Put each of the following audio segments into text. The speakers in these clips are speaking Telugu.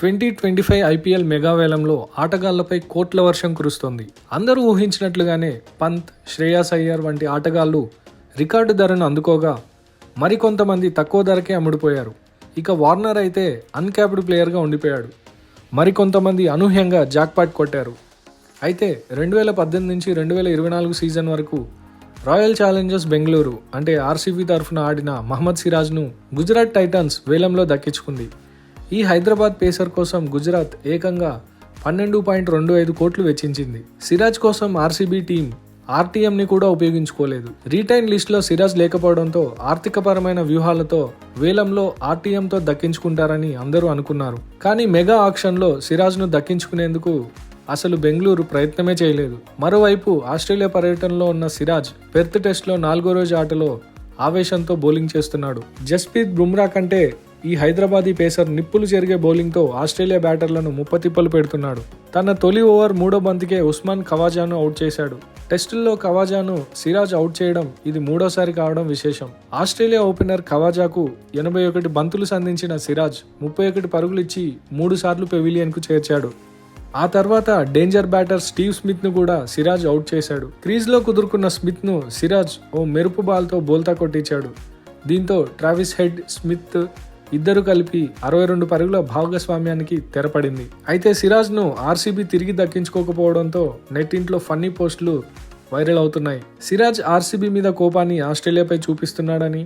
Twenty twenty five IPL mega వేలంలో ఆటగాళ్ళపై కోట్ల వర్షం కురుస్తోంది. అందరూ ఊహించినట్లుగానే పంత్ శ్రేయాస్ అయ్యర్ వంటి ఆటగాళ్ళు రికార్డు ధరను అందుకోగా మరికొంతమంది తక్కువ ధరకే అమ్ముడుపోయారు. ఇక వార్నర్ అయితే అన్క్యాప్డ్ ప్లేయర్గా ఉండిపోయాడు. మరికొంతమంది అనూహ్యంగా జాక్పాట్ కొట్టారు. అయితే రెండు వేల పద్దెనిమిది నుంచి రెండు వేల ఇరవై నాలుగు సీజన్ వరకు రాయల్ ఛాలెంజర్స్ బెంగళూరు అంటే ఆర్సీబీ తరఫున ఆడిన మహమ్మద్ సిరాజ్ను గుజరాత్ టైటన్స్ వేలంలో దక్కించుకుంది. ఈ హైదరాబాద్ పేసర్ కోసం గుజరాత్ ఏకంగా పన్నెండు పాయింట్ రెండు ఐదు కోట్లు వెచ్చించింది. సిరాజ్ కోసం ఆర్సీబీ టీం ఆర్టీఎంని కూడా ఉపయోగించుకోలేదు. రీటైన్ లిస్ట్లో సిరాజ్ లేకపోవడంతో ఆర్థికపరమైన వ్యూహాలతో వేలంలో ఆర్టీఎంతో దక్కించుకుంటారని అందరూ అనుకున్నారు. కానీ మెగా ఆక్షన్లో సిరాజ్ను దక్కించుకునేందుకు అసలు బెంగళూరు ప్రయత్నమే చేయలేదు. మరోవైపు ఆస్ట్రేలియా పర్యటనలో ఉన్న సిరాజ్ పెర్త్ టెస్ట్లో నాలుగో రోజు ఆటలో ఆవేశంతో బౌలింగ్ చేస్తున్నాడు. జస్ప్రీత్ బుమ్రా కంటే ఈ హైదరాబాదీ పేసర్ నిప్పులు జరిగే బౌలింగ్తో ఆస్ట్రేలియా బ్యాటర్లను ముప్పతిప్పలు పెడుతున్నాడు. తన తొలి ఓవర్ మూడో బంతికే ఉస్మాన్ కవాజాను అవుట్ చేశాడు. టెస్టుల్లో కవాజాను సిరాజ్ అవుట్ చేయడం ఇది మూడోసారి కావడం విశేషం. ఆస్ట్రేలియా ఓపెనర్ కవాజాకు ఎనభై ఒకటి బంతులు సంధించిన సిరాజ్ ముప్పై ఒకటి పరుగులు ఇచ్చి మూడు సార్లు పెవిలియన్కు చేర్చాడు. ఆ తర్వాత డేంజర్ బ్యాటర్ స్టీవ్ స్మిత్ను కూడా సిరాజ్ అవుట్ చేశాడు. క్రీజ్లో కుదురుకున్న స్మిత్ను సిరాజ్ ఓ మెరుపు బాల్తో బోల్తా కొట్టించాడు. దీంతో ట్రావిస్ హెడ్ స్మిత్ ఇద్దరు కలిపి అరవై రెండు పరుగుల భాగస్వామ్యానికి తెరపడింది. అయితే సిరాజ్ను ఆర్సీబీ తిరిగి దక్కించుకోకపోవడంతో నెట్టింట్లో ఫన్నీ పోస్టులు వైరల్ అవుతున్నాయి. సిరాజ్ ఆర్సీబీ మీద కోపాన్ని ఆస్ట్రేలియాపై చూపిస్తున్నాడని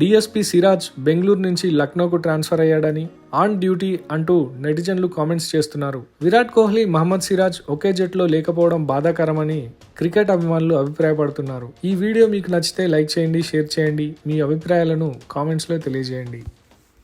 డిఎస్పీ సిరాజ్ బెంగళూరు నుంచి లక్నోకు ట్రాన్స్ఫర్ అయ్యాడని ఆన్ డ్యూటీ అంటూ నెటిజన్లు కామెంట్స్ చేస్తున్నారు. విరాట్ కోహ్లీ మహమ్మద్ సిరాజ్ ఒకే జట్లో లేకపోవడం బాధాకరమని క్రికెట్ అభిమానులు అభిప్రాయపడుతున్నారు. ఈ వీడియో మీకు నచ్చితే లైక్ చేయండి షేర్ చేయండి. మీ అభిప్రాయాలను కామెంట్స్లో తెలియజేయండి.